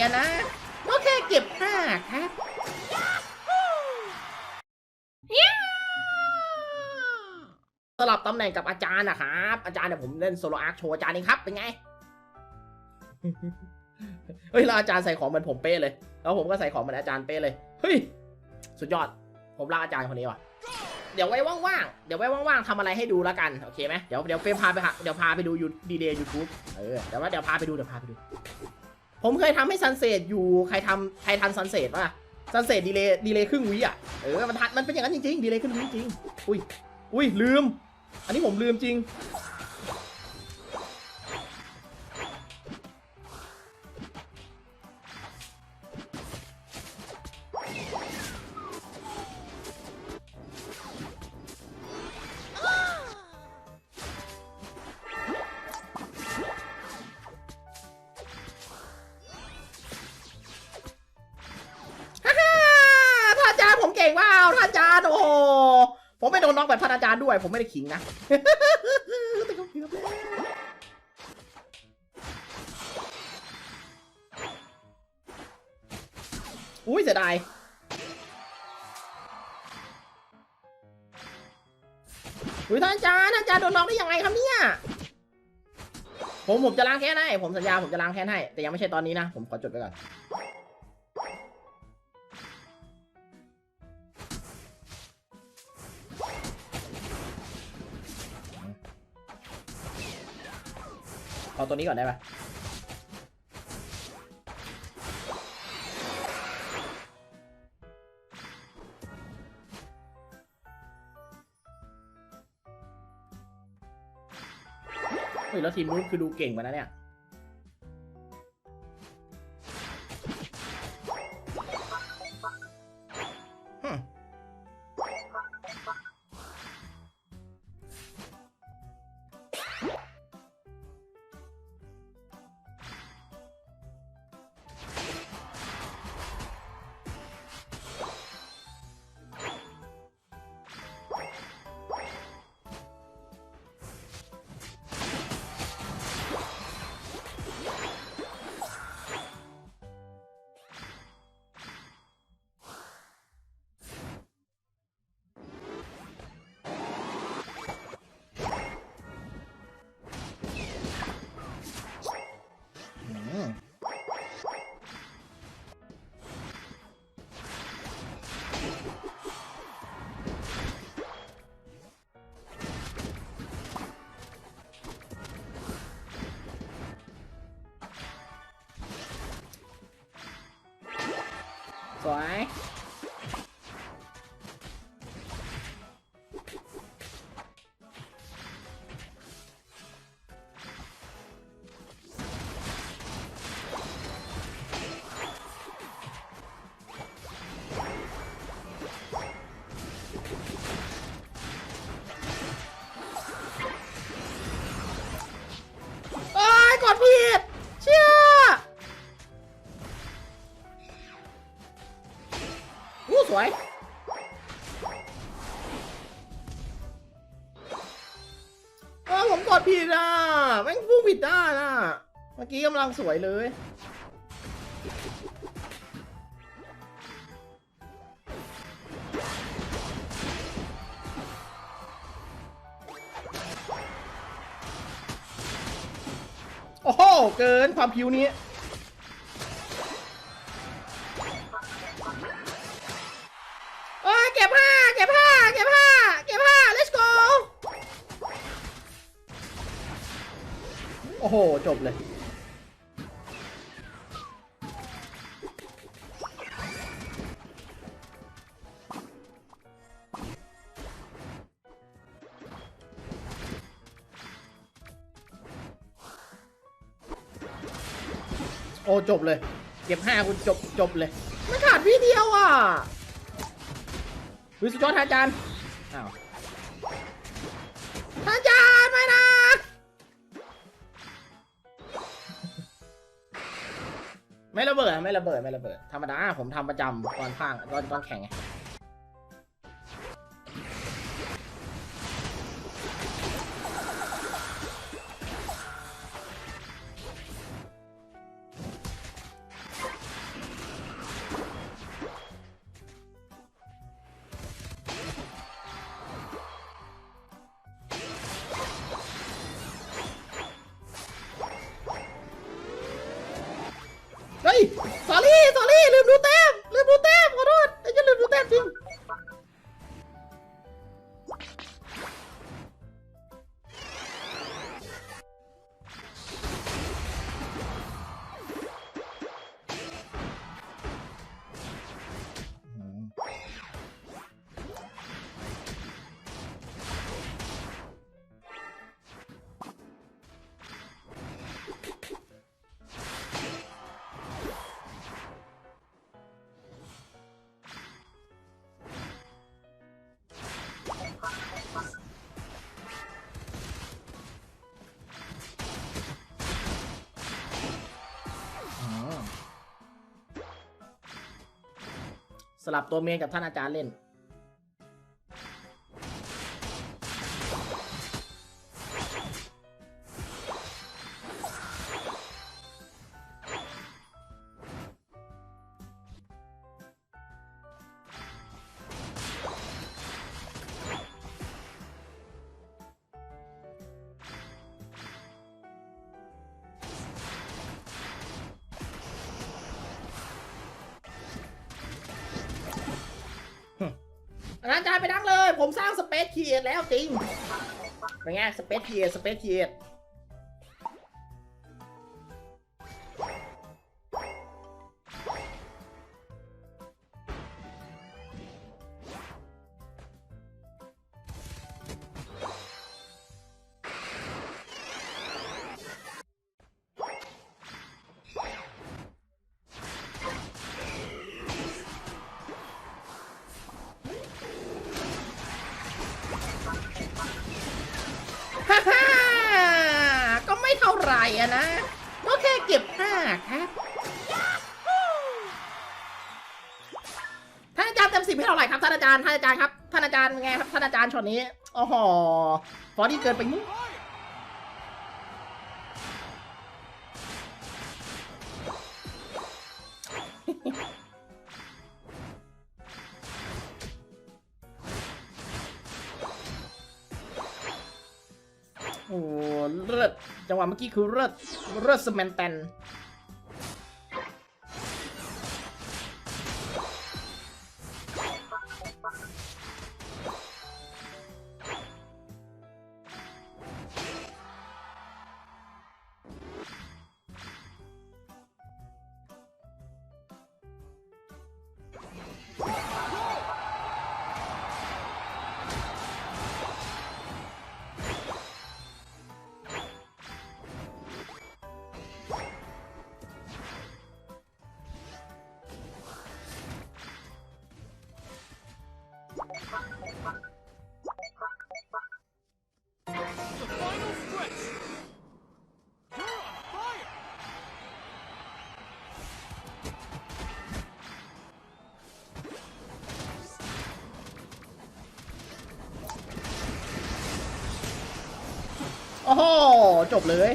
อะนะก็แค่เก็บผ้าครับสลับตำแหน่งกับอาจารย์นะครับ อาจารย์เดี๋ยวผมเล่นโซโลอาร์คโชว์อาจารย์เองครับ เป็นไง เฮ้ยแล้วอาจารย์ใส่ของเหมือนผมเป๊ะเลย แล้วผมก็ใส่ของเหมือนอาจารย์เป๊ะเลย เฮ้ย สุดยอด ผมรักอาจารย์คนนี้ว่ะ เดี๋ยวไว้ว่างๆ เดี๋ยวไว้ว่างๆทำอะไรให้ดูแล้วกัน โอเคไหมเดี๋ยวเดี๋ยวเฟรมพาไปหาเดี๋ยวพาไปดูยูดีเดย์ยูทูบเออ เดี๋ยวว่าเดี๋ยวพาไปดู เดี๋ยวพาไปดู ผมเคยทำให้ซันเซ็ตอยู่ใครทำใครทันซันเซ็ตป่ะซันเซ็ตดีเลย์ดีเลย์ครึ่งวิอะเออมันทันมันเป็นอย่างนั้นจริงๆดีเลย์ครึ่งวิจริงอุ้ยอุ้ยลืม อันนี้ผมลืมจริง ผมไม่โดนน็อกแบบท่านอาจารย์ด้วย ผมไม่ได้ขิงนะแต่ก็เกือบแล้วอุ้ยเสียดายอุ้ยท่านอาจารย์ท่านอาจารย์โดนน็อกได้ยังไงครับเนี่ย ผมผมจะล้างแค้นให้ ผมสัญญาผมจะล้างแค้นให้ แต่ยังไม่ใช่ตอนนี้นะ ผมขอจดไว้ก่อน เอาตัวนี้ก่อนได้ปะเฮ้ยแล้วทีมนู้นคือดูเก่งกว่านะเนี่ย วยเออผมกดผิดอะแม่งพุ่งผิดด้านอะ เมื่อกี้กำลังสวยเลยโอ้โห เกินความผิวนี้ เก็บผ้าเก็บผ้าเก็บผ้าเก็บผ้า let's go โอ้โห จบเลย โอ้ จบเลย เก็บห้าคุณจบ จบเลยไม่ขาดวิเดียวอะ วิสุดยอดท่านอาจารย์อ้าวท่านอาจารย์ไม่นะไม่ระเบิดอะไม่ระเบิดไม่ระเบิดธรรมดาผมทำประจำตอนข้างตอนตอนแข่งไง สอรี่สอรี่ลืมดู สลับตัวเมียกับท่านอาจารย์เล่น อาจารย์ไปนั่งเลย ผมสร้างสเปซเคียแล้วจริงเป็นไงสเปซเคียสเปซเคีย เก็บห้าครับ ท่านอาจารย์เต็มสิบให้เราไหร่ครับท่านอาจารย์ท่านอาจารย์ครับท่านอาจารย์เป็นไงครับท่านอาจารย์ช็อตนี้โอ้โหฟอร์ดี้เกินไปมุ้ง โอ้เลิศจังหวะเมื่อกี้คือเลิศเลิศสแมนแตน โอ้โหจบเลย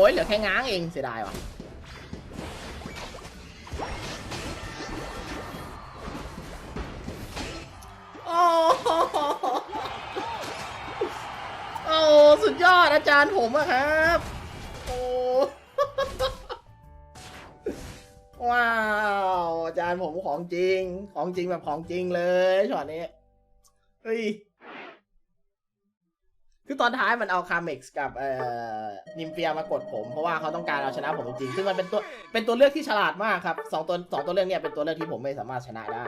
โอ้โหเหลือแค่ง้างเองเสียดายว่ะโอ้โหโอ้สุดยอดอาจารย์ผมอะครับโอ้ว้าวอาจารย์ผมของจริง ของจริงแบบของจริงเลยช็อตนี้เฮ้ย คือตอนท้ายมันเอาคาเม็กซ์กับเอ่อนิมเฟียมากดผม เพราะว่าเขาต้องการเอาชนะผมจริงๆซึ่งมันเป็นตัวเป็นตัวเลือกที่ฉลาดมากครับสองตัวสองตัวเลือกเนี่ยเป็นตัวเลือกที่ผมไม่สามารถชนะได้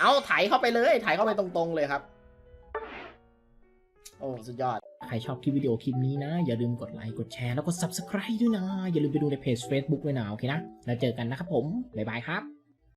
เอาไถเข้าไปเลยไถเข้าไปตรงๆเลยครับ โอ้สุดยอด ใครชอบคลิปวิดีโอคลิปนี้นะ อย่าลืมกดไลค์กดแชร์แล้วก็ subscribe ด้วยนะ อย่าลืมไปดูในเพจ Facebook ด้วยนะโอเคนะ แล้วเจอกันนะครับผม บ๊ายบายครับ